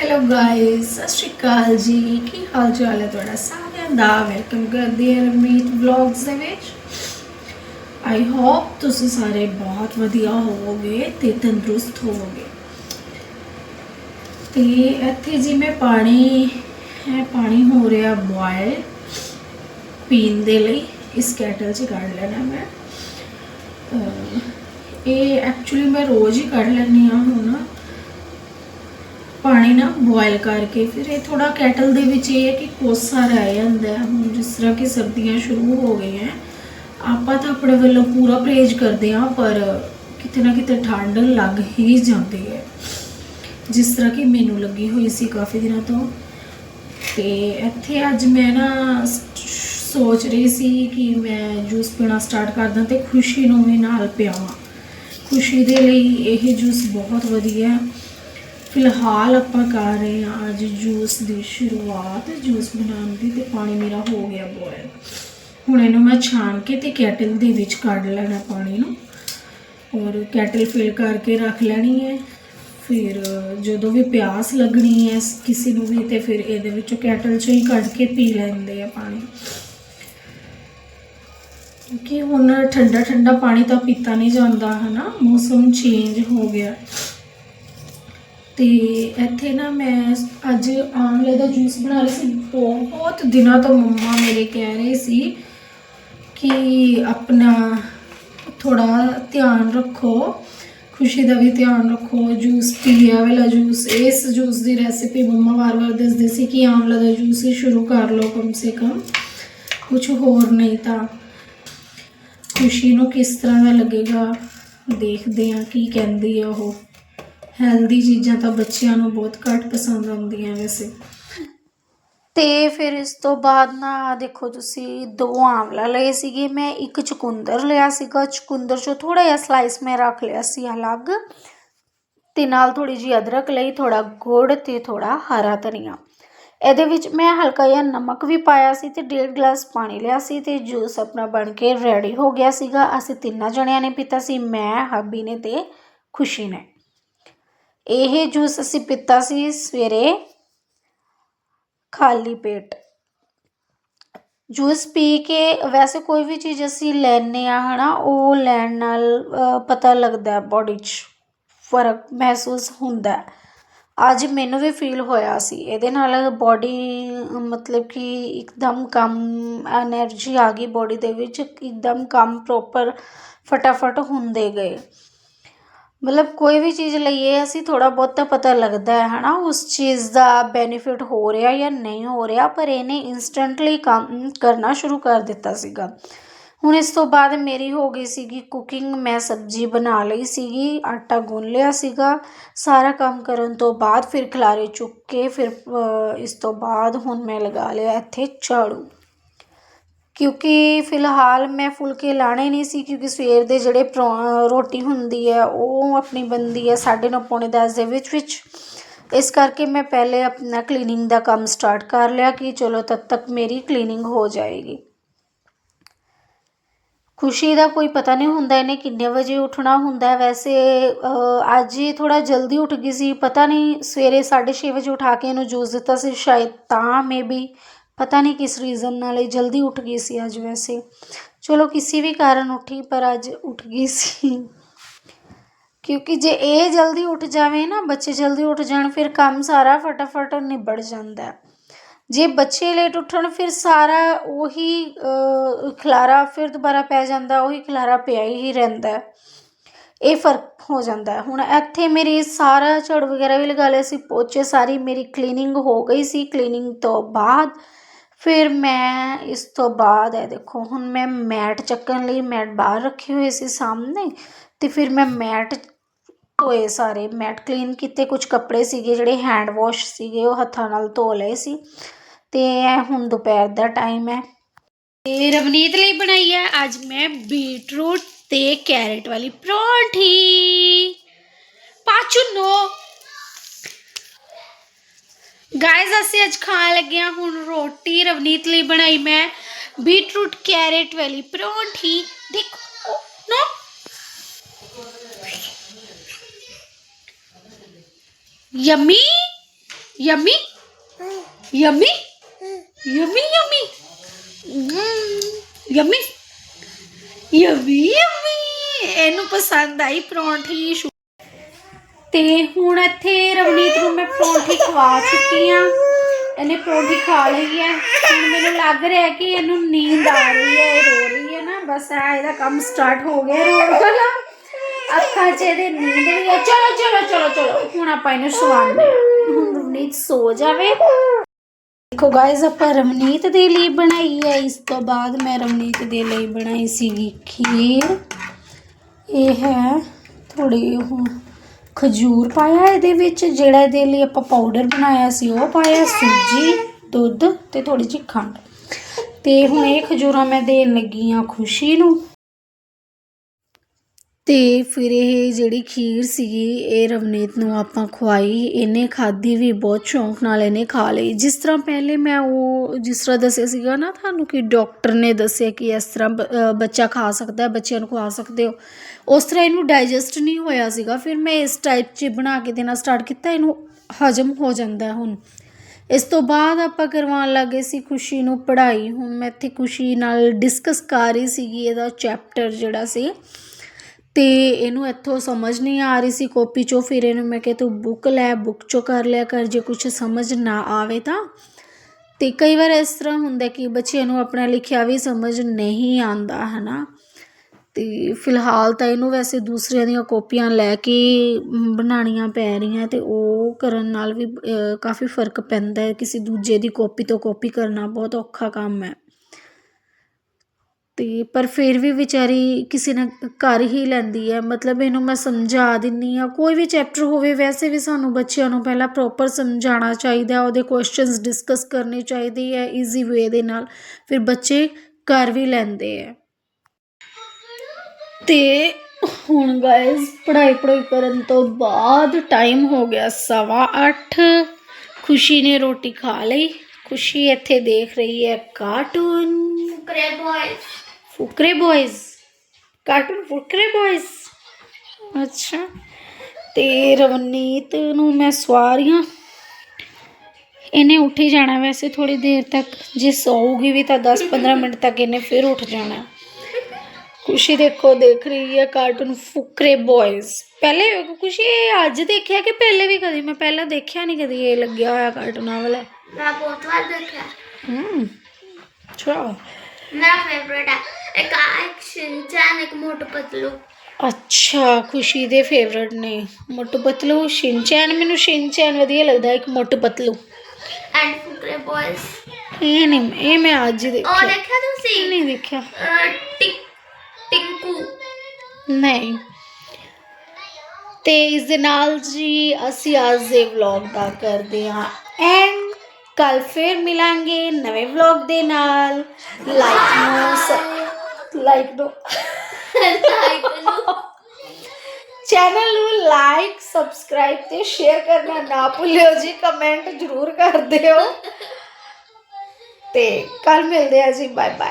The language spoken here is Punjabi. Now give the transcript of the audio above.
ਹੈਲੋ ਗਾਇਸ ਸਤਿ ਸ਼੍ਰੀ ਅਕਾਲ ਜੀ। ਕੀ ਹਾਲ ਚਾਲ ਹੈ ਤੁਹਾਡਾ? ਸਾਰਿਆਂ ਦਾ ਵੈਲਕਮ ਕਰਦੇ ਹਾਂ ਰਮੀਤ ਵਲੌਗਸ ਦੇ ਵਿੱਚ। ਆਈ ਹੋਪ ਤੁਸੀਂ ਸਾਰੇ ਬਹੁਤ ਵਧੀਆ ਹੋਵੋਗੇ ਤੇ ਤੰਦਰੁਸਤ ਹੋਵੋਗੇ। ਤੇ ਇੱਥੇ ਜੀ ਮੈਂ ਪਾਣੀ ਹੈ ਪਾਣੀ ਹੋ ਰਿਹਾ ਬੋਇਲ ਪੀਣ ਦੇ ਲਈ। ਇਸ ਕੈਟਲ 'ਚ ਕੱਢ ਲੈਣਾ ਮੈਂ। ਇਹ ਐਕਚੁਅਲੀ ਮੈਂ ਰੋਜ਼ ਹੀ ਕੱਢ ਲੈਂਦੀ ਹਾਂ ਹੁਣ। ਪਾਣੀ ਨਾ ਬੋਇਲ ਕਰਕੇ ਫਿਰ ਇਹ ਥੋੜਾ ਕੈਟਲ ਦੇ ਵਿੱਚ ਇਹ ਹੈ ਕਿ ਕੋਸਾ ਰਹਿ ਜਾਂਦਾ ਹੁਣ ਜਿਸ ਤਰ੍ਹਾਂ ਕਿ ਸਰਦੀਆਂ ਸ਼ੁਰੂ ਹੋ ਗਈਆਂ ਆਪਾਂ ਤਾਂ ਆਪਣੇ ਵੱਲੋਂ ਪੂਰਾ ਪਰਹੇਜ਼ ਕਰਦੇ ਹਾਂ, ਪਰ ਕਿਤੇ ਨਾ ਕਿਤੇ ਠੰਡ ਲੱਗ ਹੀ ਜਾਂਦੀ ਹੈ। ਜਿਸ ਤਰ੍ਹਾਂ ਕਿ ਮੈਨੂੰ ਲੱਗੀ ਹੋਈ ਸੀ ਕਾਫੀ ਦਿਨਾਂ ਤੋਂ। ਤੇ ਇੱਥੇ ਅੱਜ ਮੈਂ ਨਾ ਸੋਚ ਰਹੀ ਸੀ ਕਿ ਮੈਂ ਜੂਸ ਪੀਣਾ ਸਟਾਰਟ ਕਰਦਾ ਤੇ ਖੁਸ਼ੀ ਨੂੰ ਵੀ ਨਾਲ ਪਿਆਵਾਂ। ਖੁਸ਼ੀ ਦੇ ਲਈ ਇਹ ਜੂਸ ਬਹੁਤ ਵਧੀਆ ਹੈ। ਫਿਲਹਾਲ ਆਪਾਂ ਕਰ ਰਹੇ ਹਾਂ ਅੱਜ ਜੂਸ ਦੀ ਸ਼ੁਰੂਆਤ। ਜੂਸ ਬਣਾਉਣ ਦੀ ਤੇ ਪਾਣੀ ਮੇਰਾ ਹੋ ਗਿਆ ਬੋਇਲ ਹੁਣ ਇਹਨੂੰ ਮੈਂ ਛਾਣ ਕੇ ਤੇ ਕੈਟਲ ਦੇ ਵਿੱਚ ਕੱਢ ਲੈਣਾ ਪਾਣੀ ਨੂੰ। ਔਰ ਕੈਟਲ ਫਿਲ ਕਰਕੇ ਰੱਖ ਲੈਣੀ ਹੈ। ਫਿਰ ਜਦੋਂ ਵੀ ਪਿਆਸ ਲੱਗਣੀ ਹੈ ਕਿਸੇ ਨੂੰ ਵੀ ਤੇ ਫਿਰ ਇਹਦੇ ਵਿੱਚੋਂ ਕੈਟਲ ਚੋਂ ਹੀ ਕੱਢ ਕੇ ਪੀ ਲੈਂਦੇ ਆ ਪਾਣੀ। ਕਿ ਹੁਣ ਠੰਡਾ ਠੰਡਾ ਪਾਣੀ ਤਾਂ ਪੀਤਾ ਨਹੀਂ ਜਾਂਦਾ, ਹਨਾ? ਮੌਸਮ ਚੇਂਜ ਹੋ ਗਿਆ। ਤੇ ਇੱਥੇ ਨਾ ਮੈਂ ਅੱਜ ਆਮਲੇ ਦਾ ਜੂਸ ਬਣਾ ਰਹੀ ਸੀ। ਬਹੁਤ ਦਿਨਾਂ ਤੋਂ ਮੰਮਾ ਮੇਰੇ ਕਹਿ ਰਹੇ ਸੀ ਕਿ ਆਪਣਾ ਥੋੜਾ ਧਿਆਨ ਰੱਖੋ, ਖੁਸ਼ੀ ਦਾ ਵੀ ਧਿਆਨ ਰੱਖੋ ਜੂਸ ਪੀਲਿਆ ਵਾਲਾ ਜੂਸ ਇਸ ਜੂਸ ਦੀ ਰੈਸਿਪੀ ਮੰਮਾ ਵਾਰ-ਵਾਰ ਦੱਸਦੇ ਸੀ ਕਿ ਆਮਲਾ ਦਾ ਜੂਸ ਹੀ ਸ਼ੁਰੂ ਕਰ ਲਓ ਕਮ ਸੇ ਕਮ। ਕੁਝ ਹੋਰ ਨਹੀਂ ਤਾਂ ਖੁਸ਼ੀ ਨੂੰ ਕਿਸ ਤਰ੍ਹਾਂ ਦਾ ਲੱਗੇਗਾ, ਦੇਖਦੇ ਹਾਂ ਕੀ ਕਹਿੰਦੀ ਆ ਉਹ। ਹੈਲਦੀ ਚੀਜ਼ਾਂ ਤਾਂ ਬੱਚਿਆਂ ਨੂੰ ਬਹੁਤ ਘੱਟ ਪਸੰਦ ਆਉਂਦੀਆਂ ਵੈਸੇ। ਤੇ ਫਿਰ ਇਸ ਤੋਂ ਬਾਅਦ ਨਾ ਦੇਖੋ ਤੁਸੀਂ ਦੋ ਆਂਵਲਾ ਲਏ ਸੀਗੇ, ਮੈਂ ਇੱਕ ਚੁਕੰਦਰ ਲਿਆ ਸੀਗਾ, ਚੁਕੰਦਰ ਚੋਂ ਥੋੜਾ ਜਿਹਾ ਸਲਾਈਸ ਮੈਂ ਰੱਖ ਲਿਆ ਸੀ ਅਲੱਗ। ਤੇ ਨਾਲ ਥੋੜੀ ਜਿਹੀ ਅਦਰਕ ਲਈ ਥੋੜਾ ਗੁੜ ਤੇ ਥੋੜਾ ਹਰਾ ਧਨੀਆ। ਇਹਦੇ ਵਿੱਚ ਮੈਂ ਹਲਕਾ ਜਿਹਾ ਨਮਕ ਵੀ ਪਾਇਆ ਸੀ ਤੇ ਡੇਢ ਗਲਾਸ ਪਾਣੀ ਲਿਆ ਸੀ ਤੇ ਜੂਸ ਆਪਣਾ ਬਣ ਕੇ ਰੈਡੀ ਹੋ ਗਿਆ ਸੀਗਾ। ਅਸੀਂ ਤਿੰਨਾਂ ਜਣਿਆਂ ਨੇ ਪੀਤਾ ਸੀ, ਮੈਂ, ਹੱਬੀ ਨੇ ਤੇ ਖੁਸ਼ੀ ਨੇ। ਇਹ ਜੂਸ ਅਸੀਂ ਪੀਤਾ ਸੀ ਸਵੇਰੇ ਖਾਲੀ ਪੇਟ। ਜੂਸ ਪੀ ਕੇ ਵੈਸੇ ਕੋਈ ਵੀ ਚੀਜ਼ ਅਸੀਂ ਲੈਣੇ ਆ ਹਨਾ, ਉਹ ਲੈਣ ਨਾਲ ਪਤਾ ਲੱਗਦਾ ਹੈ ਬਾਡੀ 'ਚ ਫ਼ਰਕ ਮਹਿਸੂਸ ਹੁੰਦਾ ਅੱਜ ਮੈਨੂੰ ਵੀ ਫੀਲ ਹੋਇਆ ਸੀ, ਇਹਦੇ ਨਾਲ ਬਾਡੀ ਮਤਲਬ ਕਿ ਇੱਕਦਮ ਕੰਮ એનર્ਜੀ ਆ ਗਈ ਬਾਡੀ ਦੇ ਵਿੱਚ, ਇੱਕਦਮ ਕੰਮ ਪ੍ਰੋਪਰ ਫਟਾਫਟ ਹੁੰਦੇ ਗਏ। ਮਤਲਬ ਕੋਈ ਵੀ ਚੀਜ਼ ਲਈਏ, ਅਸੀਂ ਥੋੜਾ ਬਹੁਤਾ ਪਤਾ ਲੱਗਦਾ ਹੈ, ਹਨਾ, ਉਸ ਚੀਜ਼ ਦਾ ਬੈਨੀਫਿਟ ਹੋ ਰਿਹਾ ਜਾਂ ਨਹੀਂ ਹੋ ਰਿਹਾ, ਪਰ ਇਹਨੇ ਇਨਸਟੈਂਟਲੀ ਕੰਮ ਕਰਨਾ ਸ਼ੁਰੂ ਕਰ ਦਿੱਤਾ ਸੀਗਾ। ਹੁਣ ਇਸ ਤੋਂ ਬਾਅਦ ਮੇਰੀ ਹੋ ਗਈ ਸੀਗੀ ਕੁਕਿੰਗ ਮੈਂ ਸਬਜ਼ੀ ਬਣਾ ਲਈ ਸੀਗੀ, ਆਟਾ ਗੁੰਨ ਲਿਆ ਸੀਗਾ, ਸਾਰਾ ਕੰਮ ਕਰਨ ਤੋਂ ਬਾਅਦ ਫਿਰ ਖਲਾਰੇ ਚੁੱਕ ਕੇ ਫਿਰ ਇਸ ਤੋਂ ਬਾਅਦ ਹੁਣ ਮੈਂ ਲਗਾ ਲਿਆ ਇੱਥੇ ਝਾੜੂ। ਕਿਉਂਕਿ ਫਿਲਹਾਲ ਮੈਂ ਫੁਲਕੇ ਲਾਣੇ ਨਹੀਂ ਸੀ, ਕਿਉਂਕਿ ਸਵੇਰ ਦੇ ਜਿਹੜੇ ਪਰੌ- ਰੋਟੀ ਹੁੰਦੀ ਹੈ, ਉਹ ਆਪਣੀ ਬਣਦੀ ਹੈ ਸਾਢੇ ਨੌ ਪੌਣੇ ਦਸ ਦੇ ਵਿੱਚ ਵਿੱਚ। ਇਸ ਕਰਕੇ ਮੈਂ ਪਹਿਲੇ ਆਪਣਾ ਕਲੀਨਿੰਗ ਦਾ ਕੰਮ ਸਟਾਰਟ ਕਰ ਲਿਆ ਕਿ ਚਲੋ ਤਦ ਤੱਕ ਮੇਰੀ ਕਲੀਨਿੰਗ ਹੋ ਜਾਏਗੀ। ਖੁਸ਼ੀ ਦਾ ਕੋਈ ਪਤਾ ਨਹੀਂ ਹੁੰਦਾ, ਇਹਨੇ ਕਿੰਨੇ ਵਜੇ ਉੱਠਣਾ ਹੁੰਦਾ ਵੈਸੇ ਅੱਜ ਹੀ ਥੋੜਾ ਜਲਦੀ ਉੱਠ ਗਈ ਸੀ, ਪਤਾ ਨਹੀਂ ਸਵੇਰੇ 6:30 ਵਜੇ ਉਠਾ ਕੇ ਇਹਨੂੰ ਜੂਸ ਦਿੱਤਾ ਸੀ, ਸ਼ਾਇਦ ਤਾਂ ਮੇਬੀ ਪਤਾ ਨਹੀਂ ਕਿਸ ਰੀਜ਼ਨ ਨਾਲ ਇਹ ਜਲਦੀ ਉੱਠ ਗਈ ਸੀ ਅੱਜ ਵੈਸੇ। ਚਲੋ ਕਿਸੇ ਵੀ ਕਾਰਨ ਉੱਠੀ ਪਰ ਅੱਜ ਉੱਠ ਗਈ ਸੀ। ਕਿਉਂਕਿ ਜੇ ਇਹ ਜਲਦੀ ਉੱਠ ਜਾਵੇ ਨਾ ਬੱਚੇ ਜਲਦੀ ਉੱਠ ਜਾਣ ਫਿਰ ਕੰਮ ਸਾਰਾ ਫਟਾਫਟ ਨਿਬੜ ਜਾਂਦਾ ਹੈ। ਜੇ ਬੱਚੇ ਲੇਟ ਉੱਠਣ ਫਿਰ ਸਾਰਾ ਉਹੀ ਅ, ਖਲਾਰਾ ਫਿਰ ਦੁਬਾਰਾ ਪੈ ਜਾਂਦਾ ਉਹੀ ਖਲਾਰਾ ਪਿਆ ਹੀ ਰਹਿੰਦਾ ਇਹ ਫ਼ਰਕ ਹੋ ਜਾਂਦਾ ਹੁਣ ਇੱਥੇ ਮੇਰੀ ਸਾਰਾ ਝੜ ਵਗੈਰਾ ਵੀ ਲਗਾ ਲਿਆ ਸੀ ਪੋਚੇ ਸਾਰੀ ਮੇਰੀ ਕਲੀਨਿੰਗ ਹੋ ਗਈ ਸੀ। ਕਲੀਨਿੰਗ ਤੋਂ ਬਾਅਦ ਫਿਰ ਮੈਂ ਇਸ ਤੋਂ ਬਾਅਦ ਇਹ ਦੇਖੋ ਹੁਣ ਮੈਂ ਮੈਟ ਚੱਕਣ ਲਈ ਮੈਟ ਬਾਹਰ ਰੱਖੀ ਹੋਈ ਸੀ ਸਾਹਮਣੇ ਤੇ ਫਿਰ ਮੈਂ ਮੈਟ ਧੋਏ ਸਾਰੇ ਮੈਟ ਕਲੀਨ ਕੀਤੇ ਕੁਝ ਕੱਪੜੇ ਸੀਗੇ ਜਿਹੜੇ ਹੈਂਡ ਵਾਸ਼ ਸੀਗੇ ਉਹ ਹੱਥਾਂ ਨਾਲ ਧੋ ਲਏ ਸੀ ਤੇ ਇਹ ਹੁਣ ਦੁਪਹਿਰ ਦਾ ਟਾਈਮ ਹੈ ਤੇ ਰਵਨੀਤ ਲਈ ਬਣਾਈ ਹੈ ਅੱਜ ਮੈਂ ਬੀਟਰੂਟ ਤੇ ਕੈਰਟ ਵਾਲੀ ਪਰੌਂਠੀ ਪਾਚੂ ਨੋ ਗਾਇਜ਼ ਅਸੀਂ ਅੱਜ ਖਾਣ ਲੱਗੇ ਹਾਂ ਹੁਣ ਰੋਟੀ, ਰਵਨੀਤ ਲਈ ਬਣਾਈ ਮੈਂ ਬੀਟਰੂਟ ਕੈਰਟ ਵਾਲੀ। ਪਰੌਂਠੀ, ਦੇਖੋ, no. Yummy yummy yummy yummy yummy. Yummy yummy yummy. ਇਹਨੂੰ ਪਸੰਦ ਆਈ ਪਰੌਂਠੀ, ਸ਼ੁ- ਤੇ ਹੁਣ ਇੱਥੇ ਰਵਨੀਤ ਨੂੰ ਮੈਂ ਪਰੌਂਠੀ ਖਵਾ ਚੁੱਕੀ ਆ ਇਹਨੇ ਪਰੌਂਠੀ ਖਾ ਲਈ ਹੈ। ਹੁਣ ਮੈਨੂੰ ਲੱਗ ਰਿਹਾ ਕਿ ਇਹਨੂੰ ਨੀਂਦ ਆ ਰਹੀ ਹੈ, ਇਹ ਰੋ ਰਹੀ ਹੈ ਨਾ। ਬਸ ਆ ਇਹਦਾ ਕੰਮ ਸਟਾਰਟ ਹੋ ਗਿਆ ਰੋਣ ਵਾਲਾ। ਅੱਖਾਂ 'ਚ ਇਹਦੇ ਨੀਂਦ ਵੀ ਆ। ਚਲੋ ਚਲੋ ਚਲੋ ਚਲੋ। ਹੁਣ ਆਪਾਂ ਇਹਨੂੰ ਸਵਾਉਂਦੇ ਹਾਂ। ਹੁਣ ਰਵਨੀਤ ਸੋ ਜਾਵੇ। ਦੇਖੋ ਗਾਇਜ਼ ਆਪਾਂ ਰਵਨੀਤ ਦੇ ਲਈ ਬਣਾਈ ਹੈ। ਇਸ ਤੋਂ ਬਾਅਦ ਮੈਂ ਰਵਨੀਤ ਦੇ ਲਈ ਬਣਾਈ ਸੀਗੀ ਖੀਰ। ਇਹ ਹੈ ਥੋੜੀ ਉਹ ਖਜੂਰ ਪਾਇਆ ਇਹਦੇ ਵਿੱਚ, ਜਿਹੜਾ ਇਹਦੇ ਲਈ ਆਪਾਂ ਪਾਊਡਰ ਬਣਾਇਆ ਸੀ, ਉਹ ਪਾਇਆ ਸੂਜੀ, ਦੁੱਧ ਤੇ ਥੋੜੀ ਜਿਹੀ ਖੰਡ। ਤੇ ਹੁਣ ਇਹ ਖਜੂਰਾਂ ਮੈਂ ਦੇਣ ਲੱਗੀ ਆ ਖੁਸ਼ੀ ਨੂੰ। ਤੇ ਫਿਰ ਇਹ ਜਿਹੜੀ ਖੀਰ ਸੀਗੀ, ਇਹ ਰਵਨੀਤ ਨੂੰ ਆਪਾਂ ਖਵਾਈ ਇਹਨੇ ਖਾਧੀ ਵੀ ਬਹੁਤ ਸ਼ੌਂਕ ਨਾਲ ਇਹਨੇ ਖਾ ਲਈ। ਜਿਸ ਤਰ੍ਹਾਂ ਪਹਿਲੇ ਮੈਂ ਉਹ ਜਿਸ ਤਰ੍ਹਾਂ ਦੱਸਿਆ ਸੀਗਾ ਨਾ ਤੁਹਾਨੂੰ ਕਿ ਡਾਕਟਰ ਨੇ ਦੱਸਿਆ ਕਿ ਇਸ ਤਰ੍ਹਾਂ ਬ- ਬੱਚਾ ਖਾ ਸਕਦਾ ਹੈ ਬੱਚਿਆਂ ਨੂੰ ਖਵਾ ਸਕਦੇ ਹੋ। ਉਸ ਤਰ੍ਹਾਂ ਇਹਨੂੰ ਡਾਈਜੈਸਟ ਨਹੀਂ ਹੋਇਆ ਸੀਗਾ। ਫਿਰ ਮੈਂ ਇਸ ਟਾਈਪ 'ਚ ਬਣਾ ਕੇ ਦੇਣਾ ਸਟਾਰਟ ਕੀਤਾ, ਇਹਨੂੰ ਹਜਮ ਹੋ ਜਾਂਦਾ ਹੁਣ। ਇਸ ਤੋਂ ਬਾਅਦ ਆਪਾਂ ਕਰਵਾਉਣ ਲੱਗੇ ਸੀ ਖੁਸ਼ੀ ਨੂੰ ਪੜ੍ਹਾਈ। ਹੁਣ ਮੈਂ ਇੱਥੇ ਖੁਸ਼ੀ ਨਾਲ ਡਿਸਕਸ ਕਰ ਰਹੀ ਸੀਗੀ, ਇਹਦਾ ਚੈਪਟਰ ਜਿਹੜਾ ਸੀ। ਅਤੇ ਇਹਨੂੰ ਇੱਥੋਂ ਸਮਝ ਨਹੀਂ ਆ ਰਹੀ ਸੀ ਕਾਪੀ ਚੋਂ। ਫਿਰ ਇਹਨੂੰ ਮੈਂ ਕਿਹਾ, ਤੂੰ ਬੁੱਕ ਲੈ ਬੁੱਕ ਚੋਂ ਕਰ ਲਿਆ ਕਰ, ਜੇ ਕੁਛ ਸਮਝ ਨਾ ਆਵੇ ਤਾਂ। ਤੇ ਕਈ ਵਾਰ ਇਸ ਤਰ੍ਹਾਂ ਹੁੰਦਾ ਕਿ ਬੱਚਿਆਂ ਨੂੰ ਆਪਣਾ ਲਿਖਿਆ ਵੀ ਸਮਝ ਨਹੀਂ ਆਉਂਦਾ ਹੈ ਨਾ ਅਤੇ ਫਿਲਹਾਲ ਤਾਂ ਇਹਨੂੰ ਵੈਸੇ ਦੂਸਰਿਆਂ ਦੀਆਂ ਕਾਪੀਆਂ ਲੈ ਕੇ ਬਣਾਉਣੀਆਂ ਪੈ ਰਹੀਆਂ ਅਤੇ ਉਹ ਕਰਨ ਨਾਲ ਵੀ ਕਾਫੀ ਫ਼ਰਕ ਪੈਂਦਾ ਕਿਸੇ ਦੂਜੇ ਦੀ ਕਾਪੀ ਤੋਂ ਕਾਪੀ ਕਰਨਾ ਬਹੁਤ ਔਖਾ ਕੰਮ ਹੈ। ਤੇ ਪਰ ਫਿਰ ਵੀ ਵਿਚਾਰੀ ਕਿਸੇ ਨੇ ਕਰ ਹੀ ਲੈਂਦੀ ਹੈ। ਮਤਲਬ ਇਹਨੂੰ ਮੈਂ ਸਮਝਾ ਦਿੰਦੀ ਹਾਂ। ਕੋਈ ਵੀ ਚੈਪਟਰ ਹੋਵੇ, ਵੈਸੇ ਵੀ ਸਾਨੂੰ ਬੱਚਿਆਂ ਨੂੰ ਪਹਿਲਾਂ ਪ੍ਰੋਪਰ ਸਮਝਾਉਣਾ ਚਾਹੀਦਾ ਉਹਦੇ ਕੁਐਸਚਨਸ ਡਿਸਕਸ ਕਰਨੇ ਚਾਹੀਦੇ ਹੈ ਈਜ਼ੀ ਵੇ ਦੇ ਨਾਲ। ਫਿਰ ਬੱਚੇ ਕਰ ਵੀ ਲੈਂਦੇ ਹੈ। ਤੇ ਹੁਣ ਗਾਇਸ ਪੜ੍ਹਾਈ ਪੜ੍ਹਾਈ ਕਰਨ ਤੋਂ ਬਾਅਦ ਟਾਈਮ ਹੋ ਗਿਆ ਸਵਾ ਅੱਠ। ਖੁਸ਼ੀ ਨੇ ਰੋਟੀ ਖਾ ਲਈ। ਖੁਸ਼ੀ ਇੱਥੇ ਦੇਖ ਰਹੀ ਹੈ cartoon Fukrey boys Fukrey boys cartoon Fukrey boys ਅੱਛਾ। ਤੇ ਰਵਨੀਤ ਨੂੰ ਮੈਂ ਸਵਾਰੀਆਂ ਇਹਨੇ ਉੱਠ ਹੀ ਜਾਣਾ ਵੈਸੇ ਥੋੜੀ ਦੇਰ ਤੱਕ। ਜੇ ਸੌਗੀ ਵੀ ਤਾਂ 10-15 ਮਿੰਟ ਤੱਕ ਇਹਨੇ ਫਿਰ ਉੱਠ ਜਾਣਾ। ਖੁਸ਼ੀ ਦੇਖੋ ਦੇਖ ਰਹੀ ਹੈ ਕਾਰਟੂਨ ਫੁਕਰੇ ਬॉयਜ਼ ਪਹਿਲੇ ਖੁਸ਼ੀ ਇਹ ਅੱਜ ਦੇਖਿਆ ਕਿ ਪਹਿਲੇ ਵੀ ਕਦੀ? ਮੈਂ ਪਹਿਲਾਂ ਦੇਖਿਆ ਨਹੀਂ ਕਦੀ ਇਹ ਲੱਗਿਆ ਹੋਇਆ ਕਾਰਟੂਨਾਂ ਵਾਲਾ। ਮੈਂ ਬਹੁਤ ਵਾਰ ਦੇਖਿਆ। ਹੂੰ। ਚਲੋ ਮੇਰਾ ਫੇਵਰੇਟ ਹੈ ਇੱਕ ਐਕਸ਼ਨ ਚੈਨ ਇੱਕ ਮੋਟੂ ਪਤਲੂ ਅੱਛਾ ਖੁਸ਼ੀ ਦੇ ਫੇਵਰਟ ਨੇ ਮੋਟੂ ਪਤਲੂ ਸ਼ਿਨਚੈਨ ਮੈਨੂੰ ਸ਼ਿਨਚੈਨ ਵਧੀਆ ਲੱਗਦਾ ਇੱਕ ਮੋਟੂ ਪਤਲੂ ਐਂਡ ਫੁਕਰੇ ਬॉयਜ਼ ਇਹ ਨਹੀਂ ਇਹ ਮੈਂ ਅੱਜ ਹੀ ਉਹ ਦੇਖਿਆ ਦੇਖਿਆ ਤੁਸੀਂ ਨਹੀਂ ਦੇਖਿਆ ਅਹ, ਟਿਕ ਟਿੰਕੂ ਨਹੀਂ ਤੇ ਇਸ ਦੇ ਨਾਲ ਜੀ ਅਸੀਂ ਅੱਜ ਦੇ ਵਲੌਗ ਦਾ ਕਰਦੇ ਹਾਂ ਐਂਡ ਕੱਲ ਫੇਰ ਮਿਲਾਂਗੇ ਨਵੇਂ ਵਲੌਗ ਦੇ ਨਾਲ ਲਾਈਕ ਨੂੰ ਲਾਈਕ ਨੂੰ ਲਾਈਕ ਨੂੰ ਚੈਨਲ ਨੂੰ ਲਾਈਕ ਸਬਸਕ੍ਰਾਈਬ ਤੇ ਸ਼ੇਅਰ ਕਰਨਾ ਨਾ ਭੁੱਲਿਓ ਜੀ। ਕਮੈਂਟ ਜ਼ਰੂਰ ਕਰ ਦਿਓ। ਤੇ ਕੱਲ ਮਿਲਦੇ ਆ ਜੀ। Bye bye